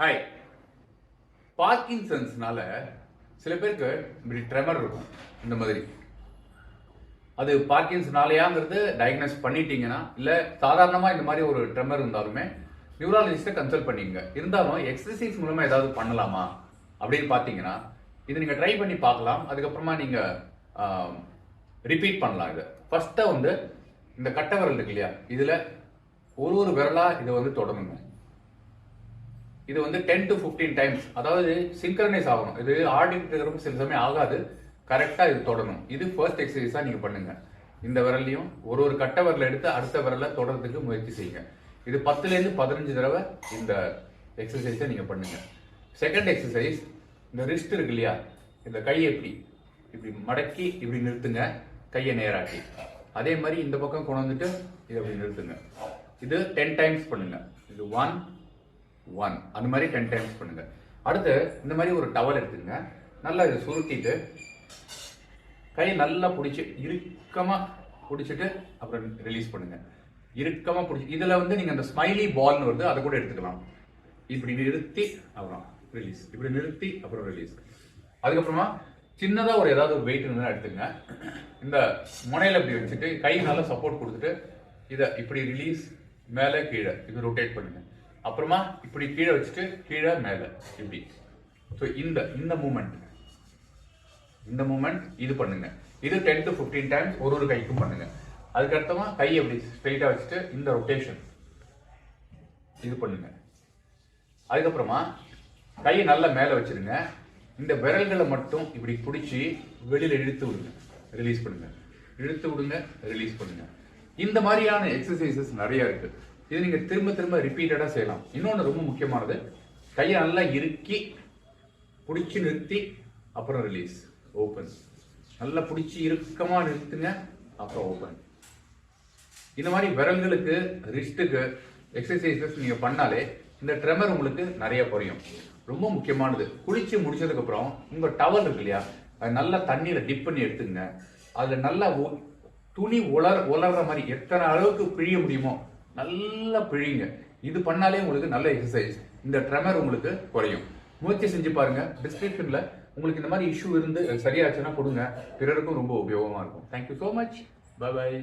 Hi பார்க்கின்சன்ஸ்னால சில பேருக்கு இப்படி ட்ரெமர் இருக்கும் இந்த மாதிரி. அது பார்க்கின்ஸ்னாலயாங்கிறது டயக்னோஸ் பண்ணிட்டீங்கன்னா இல்லை சாதாரணமாக இந்த மாதிரி ஒரு ட்ரெமர் இருந்தாலுமே நியூராலஜிஸ்ட்டை கன்சல்ட் பண்ணிங்க இருந்தாலும் எக்ஸசைஸ் மூலமாக ஏதாவது பண்ணலாமா? அப்படின்னு பார்த்தீங்கன்னா இது நீங்கள் ட்ரை பண்ணி பார்க்கலாம். அதுக்கப்புறமா நீங்கள் ரிப்பீட் பண்ணலாம் இதை. ஃபர்ஸ்ட்டா வந்து இந்த கட்டை விரல் இருக்கு இல்லையா? இதில் ஒரு ஒரு விரலாக இதை வந்து தொடரணும் இது வந்து டென் டு 15 டைம்ஸ் அதாவது சிங்க்ரனைஸ் ஆகணும். இது ஆடிட்டு சில சமயம் ஆகாது. கரெக்டாக இது தொடரணும் இது ஃபர்ஸ்ட் எக்ஸசைஸாக நீங்கள் பண்ணுங்க. இந்த விரல்லையும் ஒரு ஒரு கட்ட விரல எடுத்து அடுத்த விரல தொடர்றதுக்கு முயற்சி செய்யுங்க. இது பத்துலேருந்து பதினஞ்சு தடவை இந்த எக்ஸசைஸை நீங்கள் பண்ணுங்க. செகண்ட் எக்ஸசைஸ் இந்த ரிஸ்ட் இருக்கு இல்லையா? இந்த கையை இப்படி இப்படி மடக்கி இப்படி நிறுத்துங்க. கையை நேராட்டி அதே மாதிரி இந்த பக்கம் கொண்டு வந்துட்டு இதை அப்படி நிறுத்துங்க. இது டென் டைம்ஸ் பண்ணுங்க. இது ஒன் ஒன் அந்த மாதிரி டென் டைம்ஸ் பண்ணுங்க. அடுத்து இந்த மாதிரி ஒரு டவல் எடுத்துக்கங்க. நல்லா இதை சுருட்டிட்டு கை நல்லா பிடிச்சி இறுக்கமாக பிடிச்சிட்டு அப்புறம் ரிலீஸ் பண்ணுங்க. இறுக்கமாக பிடிச்சி இதில் வந்து நீங்கள் அந்த ஸ்மைலி பால்னு வருது அதை கூட எடுத்துக்கலாம். இப்படி நிறுத்தி அப்புறம் ரிலீஸ் இப்படி நிறுத்தி அப்புறம் ரிலீஸ் அதுக்கப்புறமா சின்னதாக ஒரு ஏதாவது ஒரு வெயிட் இருந்தால் எடுத்துங்க இந்த முனையில் இப்படி வச்சுட்டு கை நல்லா சப்போர்ட் கொடுத்துட்டு இதை இப்படி ரிலீஸ் மேலே கீழே இது ரொட்டேட் பண்ணுங்க. அப்புறமா இப்படி கீழே வச்சுட்டு கீழே மேலே இப்படி. ஸோ இந்த இந்த மூமெண்ட் இந்த மூமெண்ட் இது பண்ணுங்க. இது டென் டு 15 டைம்ஸ் ஒரு ஒரு கைக்கும் பண்ணுங்க. அதுக்கடுத்தமா கை அப்படி ஸ்ட்ரெயிட்டாக வச்சுட்டு இந்த ரொட்டேஷன் இது பண்ணுங்க. அதுக்கப்புறமா கையை நல்லா மேலே வச்சிருங்க. இந்த விரல்களை மட்டும் இப்படி பிடிச்சி வெளியில் இழுத்து விடுங்க. ரிலீஸ் பண்ணுங்க. இழுத்து விடுங்க ரிலீஸ் பண்ணுங்க. இந்த மாதிரியான எக்ஸசைசஸ் நிறைய இருக்கு. இது நீங்க திரும்ப திரும்ப ரிப்பீட்டடா செய்யலாம். இன்னொன்று ரொம்ப முக்கியமானது கையை நல்லா இறுக்கி பிடிச்சி நிறுத்தி அப்புறம் ரிலீஸ் ஓப்பன் நல்லா பிடிச்சி இறுக்கமாக நிறுத்துங்க அப்புறம் ஓப்பன் இந்த மாதிரி விரல்களுக்கு ரிஸ்ட்டுக்கு எக்ஸசைசஸ் நீங்க பண்ணாலே இந்த ட்ரெமர் உங்களுக்கு நிறைய குறையும். ரொம்ப முக்கியமானது குளிச்சு முடிச்சதுக்கு அப்புறம் உங்க டவல் இருக்கு இல்லையா அது நல்லா தண்ணியில டிப் பண்ணி எடுத்துங்க அதுல நல்லா துணி உலர் உலர்ற மாதிரி எத்தனை அளவுக்கு பிழிய முடியுமோ நல்லா பிழிங்க. இது பண்ணாலே உங்களுக்கு நல்ல எக்ஸசைஸ் இந்த ட்ரெமர் உங்களுக்கு குறையும். முயற்சி செஞ்சு பாருங்க. டிஸ்கிரிப்ஷன்ல உங்களுக்கு இந்த மாதிரி இஷ்யூ இருந்து சரியாச்சுன்னா கொடுங்க. பிறருக்கும் ரொம்ப உபயோகமா இருக்கும். Thank you so much bye bye